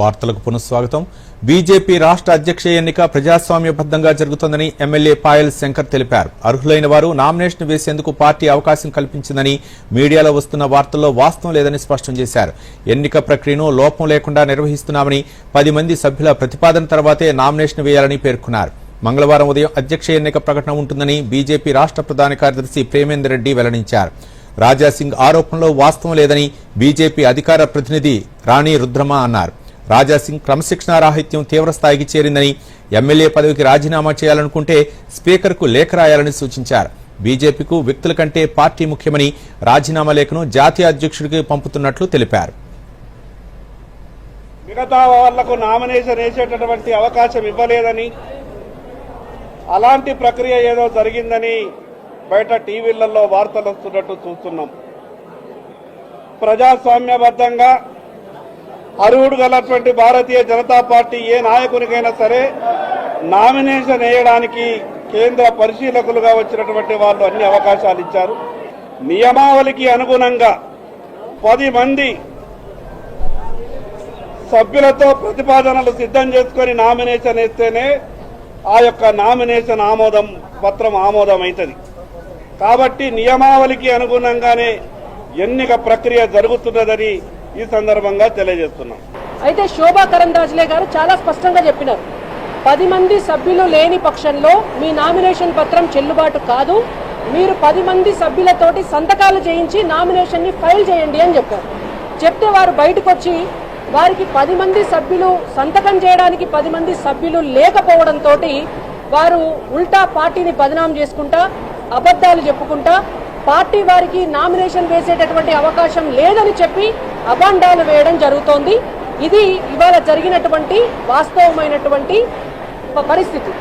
వార్తలకు పునఃస్వాగతం. బీజేపీ రాష్ట్ర అధ్యక్ష ఎన్నిక ప్రజాస్వామ్యబద్ధంగా జరుగుతోందని ఎమ్మెల్యే పాయల్ శంకర్ తెలిపారు. అర్హులైన వారు నామినేషన్ వేసేందుకు పార్టీ అవకాశం కల్పించిందని మీడియాలో వస్తున్న వార్తల్లో వాస్తవం లేదని స్పష్టం చేశారు. ఎన్నిక ప్రక్రియను లోపం లేకుండా నిర్వహిస్తున్నామని పది మంది సభ్యుల ప్రతిపాదన తర్వాతే నామినేషన్ వేయాలని పేర్కొన్నారు. మంగళవారం ఉదయం అధ్యక్ష ఎన్నిక ప్రకటన ఉంటుందని బీజేపీ రాష్ట్ర ప్రధాన కార్యదర్శి ప్రేమేందర్ రెడ్డి వెల్లడించారు. రాజాసింగ్ ఆరోపణలో వాస్తవం లేదని బీజేపీ అధికార ప్రతినిధి రాణి రుద్రమ అన్నారు. రాజాసింగ్ క్రమశిక్షణారాహిత్యం తీవ్రస్థాయికి చేరిందని ఎమ్మెల్యే పదవికి రాజీనామా చేయాలనుకుంటే స్పీకర్కు లేఖ రాయాలని సూచించారు. బీజేపీకు వ్యక్తుల కంటే పార్టీ ముఖ్యమని రాజీనామా లేఖను జాతీయ అధ్యక్షుడికి పంపుతున్నట్లు తెలిపారు. మిగతా వాళ్ళకు నామినేషన్ వేసేటటువంటి అవకాశం ఇవ్వలేదని అలాంటి ప్రక్రియ ఏదో జరిగిందని బయట టీవీలలో వార్తలు వస్తున్నట్టు చూస్తున్నాం. ప్రజాస్వామ్యబద్ధంగా అర్హుడు గలటువంటి భారతీయ జనతా పార్టీ ఏ నాయకునికైనా సరే నామినేషన్ వేయడానికి కేంద్ర పరిశీలకులుగా వచ్చినటువంటి వాళ్ళు అన్ని అవకాశాలు ఇచ్చారు. నియమావళికి అనుగుణంగా పది మంది సభ్యులతో ప్రతిపాదనలు సిద్ధం చేసుకొని నామినేషన్ వేస్తేనే ఆ యొక్క నామినేషన్ ఆమోదం పత్రం ఆమోదం అవుతుంది కాబట్టి నియమావళికి అనుగుణంగానే ఎన్నిక ప్రక్రియ జరుగుతున్నదని ఈ సందర్భంగా తెలియజేస్తున్నాం. అయితే శోభా కరందాజ్లే గారు చాలా స్పష్టంగా చెప్పినారు. పది మంది సభ్యులు లేని పక్షంలో మీ నామినేషన్ పత్రం చెల్లుబాటు కాదు. మీరు పది మంది సభ్యులతోటి సంతకాలు చేయించి నామినేషన్ని ఫైల్ చేయండి అని చెప్పారు. చెప్తే వారు బయటకు వచ్చి వారికి పది మంది సభ్యులు సంతకం చేయడానికి పది మంది సభ్యులు లేకపోవడంతో వారు ఉల్టా పార్టీని బదనాం చేసుకుంటా అబద్ధాలు చెప్పుకుంటా పార్టీ వారికి నామినేషన్ వేసేటటువంటి అవకాశం లేదని చెప్పి అబాండాలు వేయడం జరుగుతోంది. ఇది ఇవాళ జరిగినటువంటి వాస్తవమైనటువంటి పరిస్థితి.